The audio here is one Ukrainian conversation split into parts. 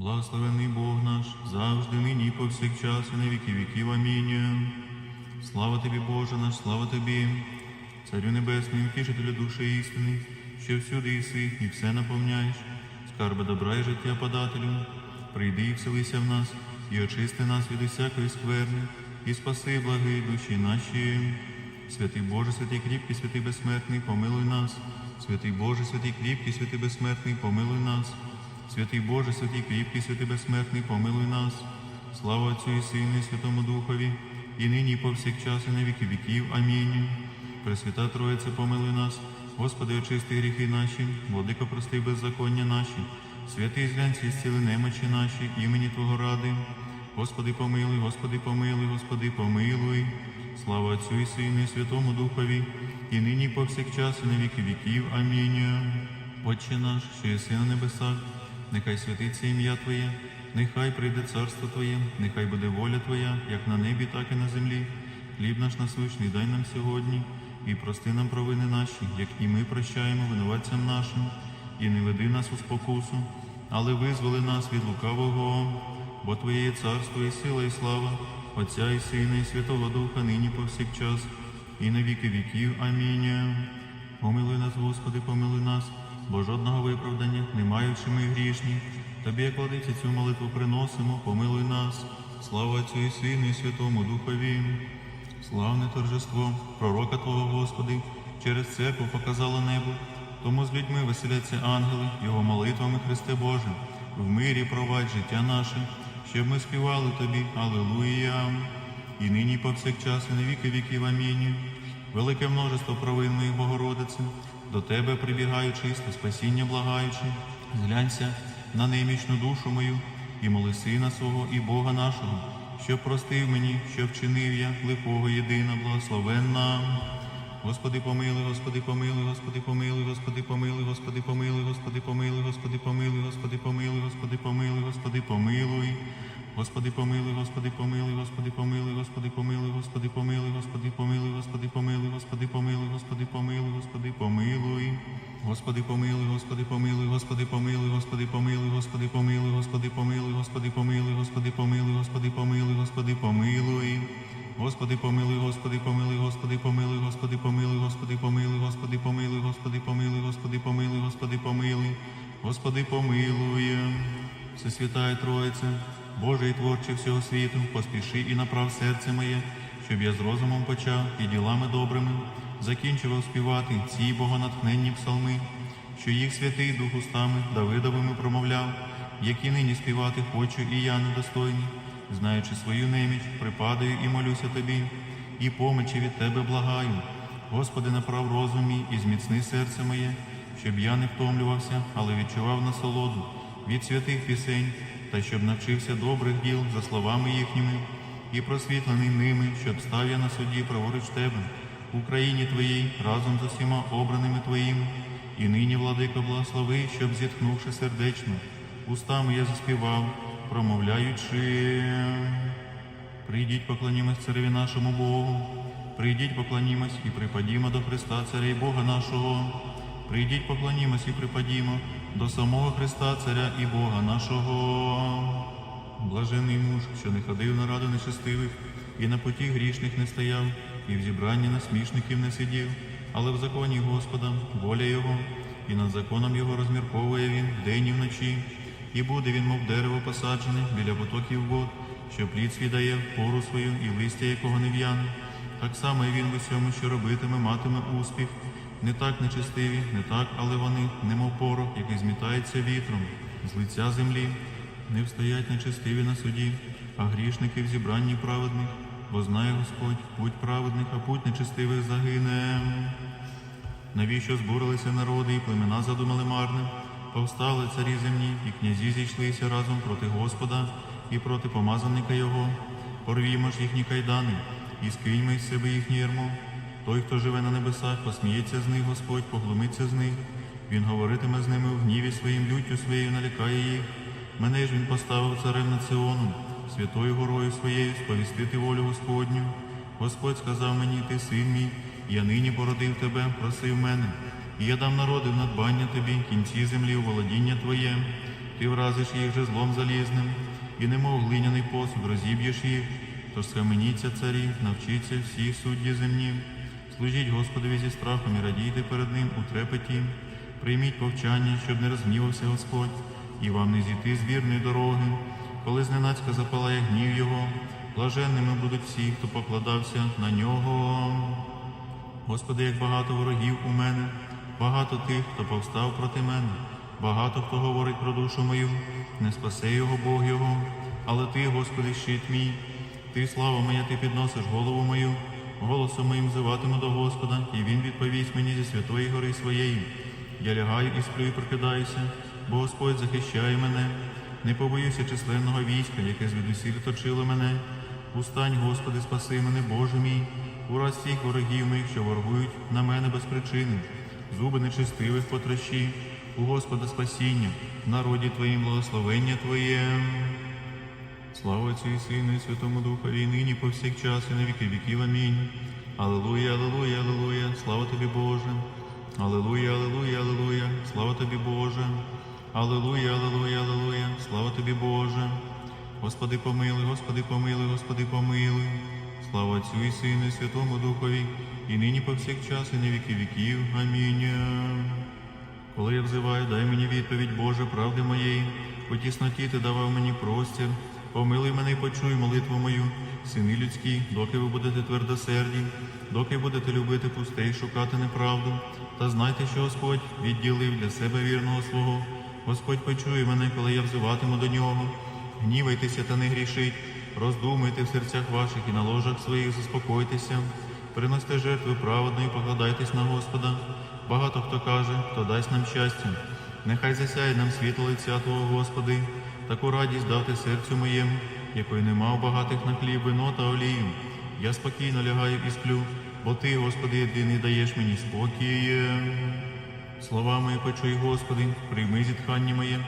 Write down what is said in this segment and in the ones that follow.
Благословений Бог наш, завжди нині повсякчас, і на віки віків. Амінь. Слава тобі, Боже наш, слава тобі, Царю Небесний, утішителю душі істини, що всюди іси і все наповняєш, скарби добра і життя подателю. Прийди і вселися в нас, і очисти нас від усякої скверни, і спаси благи душі наші. Святий Боже, святий кріпкий, святий безсмертний, помилуй нас. Святий Боже, святий кріпкий, святий безсмертний, помилуй нас. Святий Боже, святий кріпкий, святий безсмертний, помилуй нас. Слава Отцю і Сину, і Святому Духові, і нині, і повсякчас, і на віки віків. Амінь. Пресвята Троїця, помилуй нас. Господи, очисти гріхи наші, владико, прости беззаконня наші, святий зглянці, і зціли немочі наші, імені Твого ради. Господи, помилуй, Господи, помилуй, Господи, помилуй. Слава Отцю і Сину, і Святому Духові, і нині, і повсякчас, і на віки віків. Амінь. Отче наш, що єси на небесах, нехай святиться ім'я Твоє, нехай прийде царство Твоє, нехай буде воля Твоя, як на небі, так і на землі. Хліб наш насущний дай нам сьогодні, і прости нам провини наші, як і ми прощаємо винуватцям нашим, і не веди нас у спокусу, але визволи нас від лукавого, бо Твоє є царство і сила, і слава, Отця і Сина, і Святого Духа, нині повсякчас, і на віки віків. Амінь. Помилуй нас, Господи, помилуй нас, бо жодного виправдання, не маючи ми грішні. Тобі, як владиці, цю молитву приносимо, помилуй нас. Слава Отцю і Сину, і Святому Духові. Славне торжество, пророка Твого, Господи, через церкву показало небо. Тому з людьми веселяться ангели, його молитвами, Христе Боже, в мирі провадь життя наше, щоб ми співали Тобі, Аллилуйя. І нині повсякчас, і на віки віків. Амінь. Велике множество провин моїх Богородице, до Тебе прибігаю чисто, спасіння благаючи, зглянься на немічну душу мою, і моли Сина свого і Бога нашого, що простив мені, що вчинив я лихого єдина, благословенна. Господи помилуй, Господи помилуй, Господи помилуй, Господи помилуй, Господи помилуй, Господи помилуй, Господи помилуй, Господи помилуй, Господи помилуй, Господи помилуй. Господи помилуй, Господи помилуй, Господи помилуй, Господи помилуй, Господи помилуй, Господи помилуй, Господи помилуй, Господи помилуй, Господи помилуй, Господи помилуй. Господи помилуй, Господи помилуй, Господи помилуй, Господи помилуй, Господи помилуй, Господи помилуй, Господи помилуй, Господи помилуй, Господи помилуй, Господи помилуй. Господи помилуй, Господи помилуй, Господи помилуй, Господи помилуй, Господи помилуй, Господи помилуй, Господи помилуй, Господи помилуй, Господи помилуй, Господи помилуй. Всесвятая Троїця, Боже і творче всього світу, поспіши і направ серце моє, щоб я з розумом почав і ділами добрими закінчував співати ці богонатхненні псалми, що їх святий Дух устами Давидовими промовляв, які нині співати хочу і я недостойний, знаючи свою неміч, припадаю і молюся тобі, і помочі від тебе благаю. Господи, направ розум мій і зміцни серце моє, щоб я не втомлювався, але відчував насолоду від святих пісень, та щоб навчився добрих діл за словами їхніми, і просвітлений ними, щоб став я на суді праворуч тебе, в Україні Твоїй, разом з усіма обраними Твоїми, і нині, владико, благослови, щоб зітхнувши сердечно, устами я заспівав, промовляючи. Прийдіть, поклонімось цареві нашому Богу, прийдіть, поклонімось і припадімо до Христа, Царя і Бога нашого. Прийдіть, поклонімось і припадімо до самого Христа, Царя і Бога нашого. Блажений муж, що не ходив на раду нечестивих, і на путі грішних не стояв, і в зібранні насмішників не сидів, але в законі Господа, воля Його, і над законом Його розмірковує він вдень і вночі, і буде він, мов дерево посаджене біля потоків вод, що плід свій дає пору свою, і листя якого не в'яне. Так само і він в усьому, що робитиме, матиме успіх. Не так нечестиві, не так, але вони, немов порох, який змітається вітром, з лиця землі. Не встоять нечестиві на суді, а грішники в зібранні праведних, бо знає Господь, путь праведних, а путь нечестивих загине. Навіщо збурилися народи і племена задумали марне? Повстали царі земні, і князі зійшлися разом проти Господа і проти помазанника Його. Порвімо ж їхні кайдани, і скиньмо із себе їхнє ярмо. Той, хто живе на небесах, посміється з них, Господь, поглумиться з них. Він говоритиме з ними в гніві своїм люттю своєю налякає їх. Мене ж він поставив царем над Сіоном, святою горою своєю сповістити волю Господню. Господь сказав мені, ти син мій, я нині породив тебе, просив мене, і я дам народи в надбання тобі, кінці землі у володіння твоє. ти вразиш їх же злом залізним, і немов глиняний посуд розіб'єш їх. Тож схаменіться царі, навчіться всі судді земні. Служіть Господові зі страхом і радійте перед Ним у трепеті. Прийміть повчання, щоб не розгнівався Господь, і вам не зійти з вірної дороги, коли зненацька запалає гнів Його, блаженними будуть всі, хто покладався на нього. Господи, як багато ворогів у мене, багато тих, хто повстав проти мене, багато хто говорить про душу мою, не спасе його Бог його, але ти, Господи, щит мій, ти, слава моя, ти підносиш голову мою, голосом моїм зиватиму до Господа, і Він відповість мені зі святої гори своєї. Я лягаю і сплю і прокидаюся, бо Господь захищає мене. Не побоюся численного війська, яке звідусіль точило мене. Устань, Господи, спаси мене, Боже мій, ураз всіх ворогів моїх, що воргують на мене без причини. Зуби нечистивих потрощі, у Господа спасіння, в народі Твоїм благословення Твоє. Слава Отцю і Сину, і Святому Духові, і нині повсякчас, і на віки віків. Амінь. Аллилуйя, аллилуйя, аллилуйя, слава тобі, Боже. Аллилуйя, аллилуйя, аллилуйя, слава тобі, Боже. Аллилуйя, аллилуйя, аллилуйя, слава тобі, Боже. Господи помилуй, Господи помилуй, Господи помилуй. Слава Отцю і Сину, і Святому Духові, і нині повсякчас, і на віки віків. Амінь. Коли я взиваю, дай мені відповідь, Боже, правди моєї. У тісноті ти давав мені простір. Помилуй мене і почуй молитву мою, сини людські, доки ви будете твердосерді, доки будете любити пусте і шукати неправду. Та знайте, що Господь відділив для себе вірного свого. Господь почує мене, коли я взиватиму до нього. Гнівайтеся та не грішіть, роздумуйте в серцях ваших і на ложах своїх заспокойтеся. Приносьте жертви праведної, покладайтесь на Господа. Багато хто каже, хто дасть нам щастя. Нехай засяє нам світло лиця Твого, Господи, таку радість дати серцю моєму, якої нема у багатих на хліб, вино та олію. Я спокійно лягаю і сплю, бо Ти, Господи, єдиний даєш мені спокій. Слова мої почуй, Господи, прийми зітхання моє,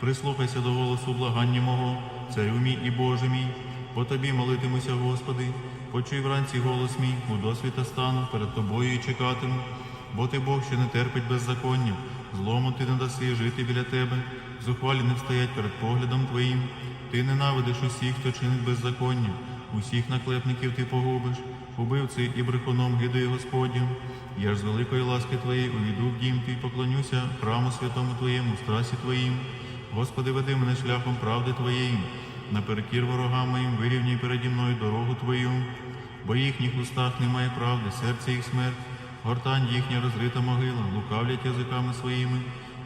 прислухайся до голосу благання мого, царю мій і Боже мій, по тобі молитимуся, Господи, почуй вранці голос мій, у досвіта стану, перед тобою і чекатиму, бо ти Бог, що не терпить беззаконня, злому ти не даси жити біля тебе, зухвалі не встоять перед поглядом твоїм. Ти ненавидиш усіх, хто чинить беззаконня, усіх наклепників ти погубиш, убивці і брехуном гидує Господню. Я ж з великої ласки Твоєї увійду в дім Твій, поклонюся храму святому Твоєму, страсі Твоїм. Господи, веди мене шляхом правди Твоєї, наперекір ворогам моїм вирівняй переді мною дорогу Твою, бо їхніх устах немає правди, серце їх смерть, гортань їхня розрита могила, лукавлять язиками своїми.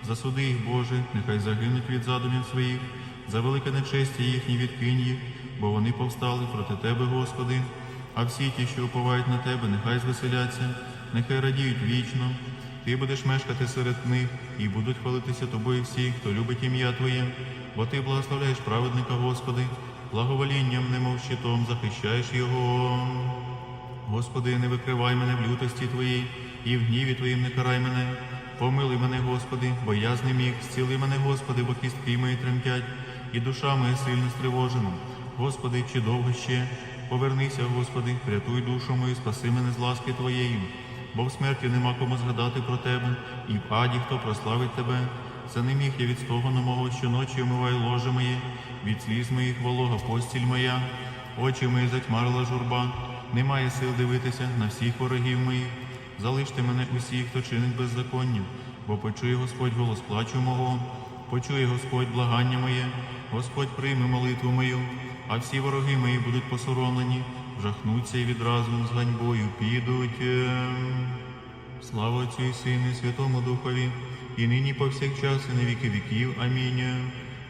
Засуди їх, Боже, нехай загинуть від задумів своїх, за велике нечестя їхні відкинь їх, бо вони повстали проти Тебе, Господи. А всі ті, що уповають на Тебе, нехай звеселяться, нехай радіють вічно. Ти будеш мешкати серед них, і будуть хвалитися тобою всі, хто любить ім'я Твоє, бо Ти благословляєш праведника, Господи, благоволінням, немов щитом, захищаєш його. Господи, не викривай мене в лютості Твоїй, і в гніві Твоїм не карай мене. Помилуй мене, Господи, бо я знеміг, зціли мене, Господи, бо кістки мої тремтять, і душа моя сильно стривожена. Господи, чи довго ще? Повернися, Господи, врятуй душу мою, спаси мене з ласки Твоєї, бо в смерті нема кому згадати про Тебе, і в аді хто прославить Тебе. Це міг я від стогону мого, щоночі омиваю ложе моє, від сліз моїх волога постіль моя, очі мої затьмарила журба, немає сил дивитися на всіх ворогів моїх. Залиште мене усіх, хто чинить беззаконня, бо почує Господь голос плачу мого, почує Господь благання моє, Господь прийме молитву мою, а всі вороги мої будуть посоромлені, вжахнуться і відразу з ганьбою підуть. Ем. Слава Отцю і Сину, Святому Духові, і нині повсякчас, і на віки віків. Амінь.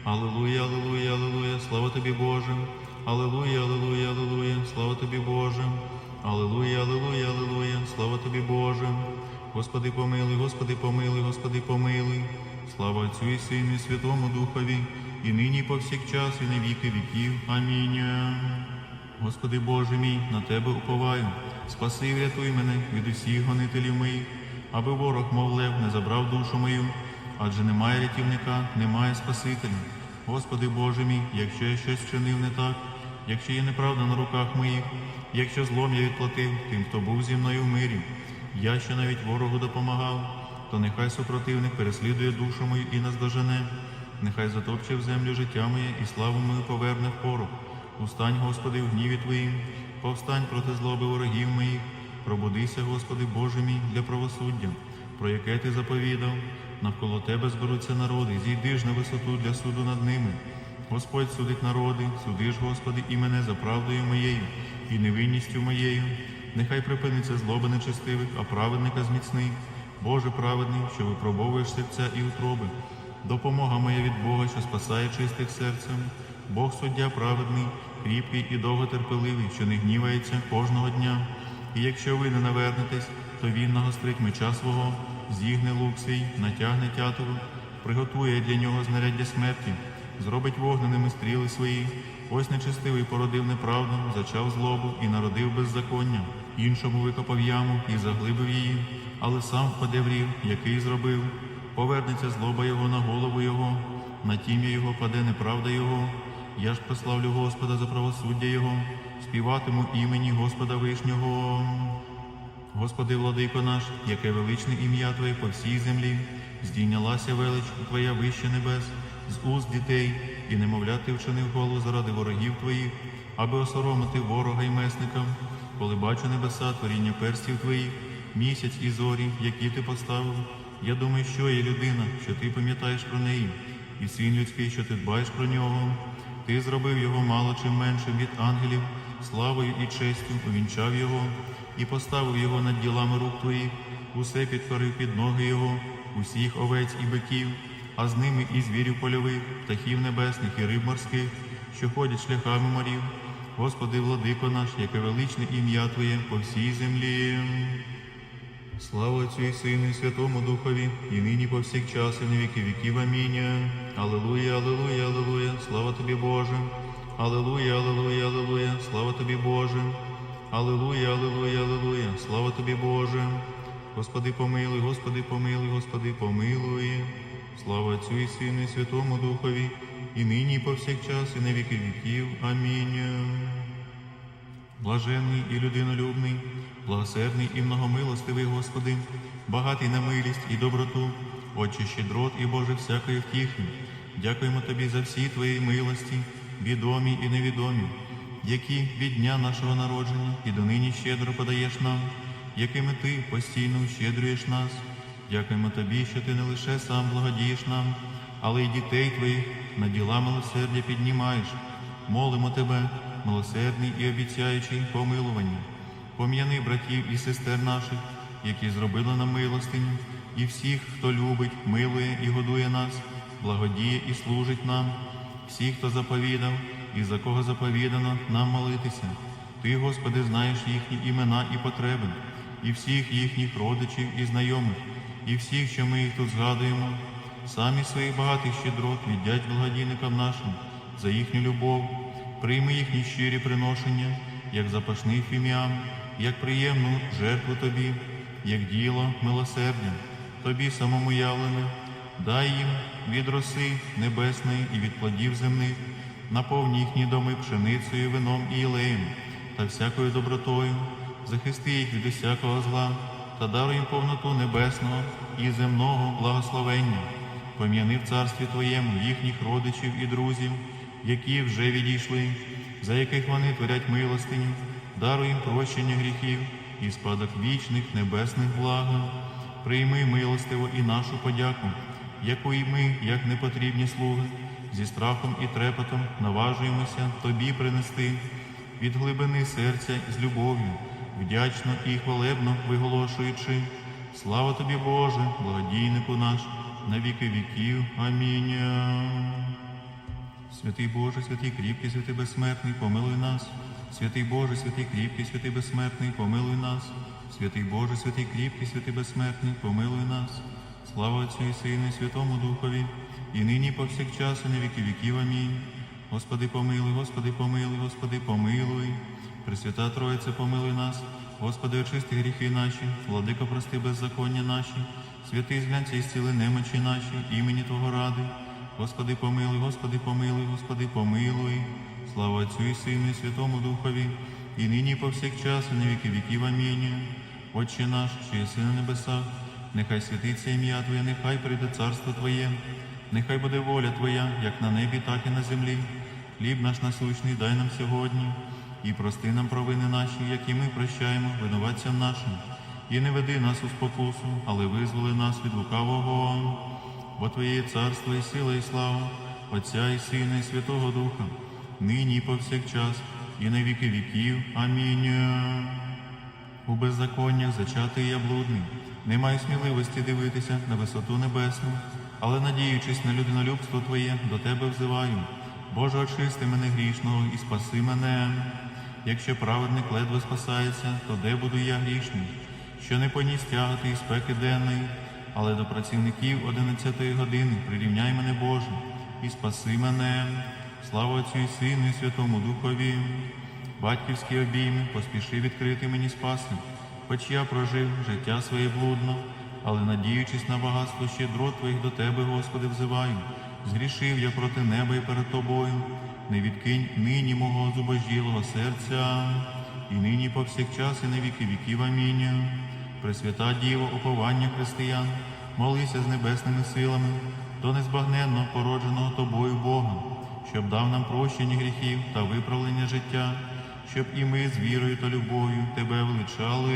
Аллилуйя, аллилуйя, аллилуйя, слава тобі, Боже. Аллилуйя, аллилуйя, аллилуйя, слава тобі, Боже. Аллилуйя, аллилуйя, аллилуйя, слава тобі, Боже. Господи помилуй, Господи помилуй, Господи помилуй. Слава Отцю і Сину, і Святому Духові, і нині і повсякчас, і на віки віків. Амінь. Господи Боже мій, на Тебе уповаю, спаси і врятуй мене від усіх гонителів моїх, аби ворог, мов лев, не забрав душу мою, адже немає рятівника, немає Спасителя. Господи Боже мій, якщо я щось вчинив не так, якщо є неправда на руках моїх, якщо злом я відплатив тим, хто був зі мною в мирі, я ще навіть ворогу допомагав, то нехай супротивник переслідує душу мою і наздожене. нехай затопче в землю життя моє і славу мою поверне в порох. Устань, Господи, в гніві Твоїм, повстань проти злоби ворогів моїх, пробудися, Господи, Боже мій, для правосуддя, про яке Ти заповідав. Навколо Тебе зберуться народи, зійди ж на висоту для суду над ними. Господь судить народи, суди ж, Господи, і мене за правдою моєю і невинністю моєю. Нехай припиниться злоба нечестивих, а праведника зміцний. Боже праведний, що випробовуєш серця і утроби. Допомога моя від Бога, що спасає чистих серцем. Бог суддя праведний, кріпкий і довготерпеливий, що не гнівається кожного дня. І якщо ви не навернетесь, то він нагострить меча свого, зігне лук свій, натягне тятиву, приготує для нього знаряддя смерті, зробить вогненими стріли свої. Ось нечестивий породив неправду, зачав злобу і народив беззаконня. Іншому викопав яму і заглибив її, але сам впаде в рів, який зробив. Повернеться злоба його на голову його, на тім'я його паде неправда його. Я ж прославлю Господа за правосуддя Його, співатиму імені Господа Вишнього. Господи, владико наш, яке величне ім'я Твоє по всій землі, здійнялася велич Твоя вище небес, з уст дітей, і немовля ти вчинив голову заради ворогів Твоїх, аби осоромити ворога й месника, коли бачу небеса, творіння перстів Твоїх, місяць і зорі, які ти поставив. Я думаю, що є людина, що ти пам'ятаєш про неї, і син людський, що ти дбаєш про нього. Ти зробив його мало чим меншим від ангелів, славою і честю увінчав його і поставив його над ділами рук твоїх, усе підкорив під ноги його, усіх овець і биків, а з ними і звірів польових, птахів небесних і риб морських, що ходять шляхами морів. Господи, владико наш, яке величне ім'я Твоє по всій землі. Слава Отцю і Сину, і Святому Духові, і нині повсякчас, і на віки віків. Амінь. Алелуя, алелуя, алелуя, слава тобі, Боже. Алелуя, алелуя, алелуя, слава тобі, Боже. Алелуя, алелуя, алелуя, слава тобі, Боже. Господи, помилуй, Господи, помилуй, Господи, помилуй. Слава Отцю і Сину, і Святому Духові, і нині, і повсякчас, і на віки віків. Амінь. Блаженний і людинолюбний, благосердний і многомилостивий Господи, багатий на милість і доброту, Отче щедрот і Боже всякої втіхи. Дякуємо Тобі за всі Твої милості, відомі і невідомі, які від дня нашого народження і донині щедро подаєш нам, якими Ти постійно ущедрюєш нас. Дякуємо Тобі, що Ти не лише сам благодієш нам, але й дітей Твоїх на діла милосердя піднімаєш. Молимо Тебе, милосердний і обіцяючий помилування. Пом'яни братів і сестер наших, які зробили нам милостиню, і всіх, хто любить, милує і годує нас, благодіє і служить нам, всіх, хто заповідав і за кого заповідано нам молитися. Ти, Господи, знаєш їхні імена і потреби, і всіх їхніх родичів і знайомих, і всіх, що ми їх тут згадуємо, самі своїх багатих щедрот віддять благодійникам нашим за їхню любов, прийми їхні щирі приношення, як запашний фіміам, як приємну жертву Тобі, як діло милосердя, Тобі самому явлене, дай їм від роси небесної і від плодів земних, наповні їхні доми пшеницею, вином і єлеєм та всякою добротою, захисти їх від усякого зла та даруй повноту небесного і земного благословення. Пом'яни в царстві Твоєму їхніх родичів і друзів, які вже відійшли, за яких вони творять милостиню, даруй їм прощення гріхів і спадок вічних небесних блага. Прийми милостиво і нашу подяку, яку і ми, як непотрібні слуги, зі страхом і трепетом наважуємося Тобі принести від глибини серця з любов'ю, вдячно і хвалебно виголошуючи. Слава тобі, Боже, благодійнику наш, на віки віків. Амінь. Святий Боже, святий кріпкий, святий безсмертний, помилуй нас. Святий Боже, святий кріпкий, святий безсмертний, помилуй нас. Святий Боже, святий кріпкий, святий безсмертний, помилуй нас. Слава Отцю і Сину, і Святому Духові, і нині, і повсякчас, і на віки віків. Амінь. Господи, помилуй, Господи, помилуй, Господи, помилуй. Пресвята Троїця, помилуй нас. Господи, очисти гріхи наші, владико, прости беззаконня наші, святий зглянься і зціли немочі наші, імені Твого ради. Господи, помилуй, Господи, помилуй, Господи, помилуй. Слава Отцю і Сину, і Святому Духові, і нині, і повсякчас, і на віки віків. Амінь. Отче наш, що єси на небесах, нехай святиться ім'я Твоє, нехай прийде царство Твоє, Нехай буде воля Твоя, як на небі, так і на землі. Хліб наш насущний дай нам сьогодні, і прости нам провини наші, які ми прощаємо винуватцям нашим. І не веди нас у спокусу, але визволи нас від лукавого. Бо Твоє царство і сила, і слава, Отця і Сина, і Святого Духа, нині і повсякчас, і на віки віків. Амінь. У беззаконнях зачатий я блудний, не маю сміливості дивитися на висоту небесну, але надіючись на людинолюбство Твоє, до Тебе взиваю. Боже, очисти мене грішного і спаси мене. Якщо праведник ледве спасається, то де буду я грішний, що не поніс тягати і спеки денної, але до працівників одинадцятої години прирівняй мене, Боже, і спаси мене. Слава Отцю і Сину, і Святому Духові. Батьківські обійми поспіши відкрити мені спаси, хоч я прожив життя своє блудно, але надіючись на багатство щедрот Твоїх до Тебе, Господи, взиваю. Згрішив я проти неба і перед Тобою, не відкинь нині мого зубожілого серця, і нині повсякчас, і на віки віків. Амінь. Пресвята Діво, уповання християн, молися з небесними силами, до незбагненно породженого Тобою Бога, щоб дав нам прощення гріхів та виправлення життя, щоб і ми з вірою та любов'ю Тебе величали.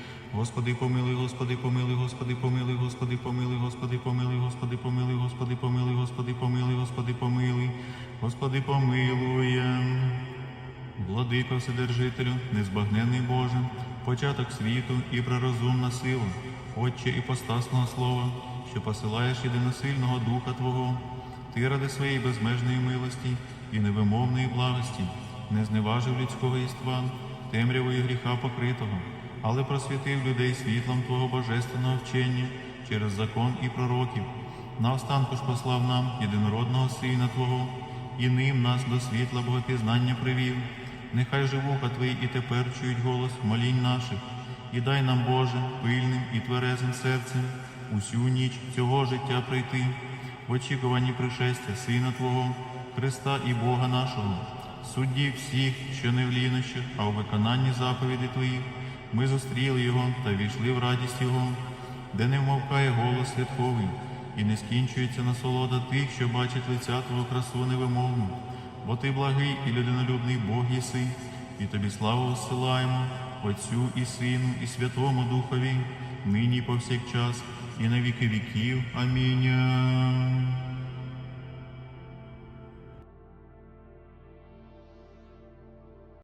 Господи помилуй, Господи помилуй, Господи помилуй, Господи помилуй, Господи помилуй, Господи помилуй, Господи помилуй, Господи помилуй, Господи помилуй, Господи помилуй. Владико Вседержителю, незбагненний Боже, початок світу і прерозумна сила, Отче іпостасного Слова, що посилаєш єдиносильного Духа Твого, Ти ради своєї безмежної милості і невимовної благості, не зневажив людського єства, темрявою гріха покритого, але просвітив людей світлом Твого божественного вчення через закон і пророків. Наостанку ж послав нам єдинородного Сина Твого, і ним нас до світла богопізнання привів. Нехай же вуха Твої і тепер чують голос молінь наших, і дай нам, Боже, пильним і тверезим серцем усю ніч цього життя прийти, в очікуванні пришестя Сина Твого, Христа і Бога нашого, судді всіх, що не в лінощах, а у виконанні заповідей Твоїх, ми зустріли Його та війшли в радість Його, де не вмовкає голос святковий, і не скінчується насолода тих, що бачать лиця Твого красу невимовну. Бо ти благий і людинолюбний Бог єси, і тобі славу осилаємо, Отцю і Сину, і Святому Духові, нині повсякчас, і на віки віків. Амінь.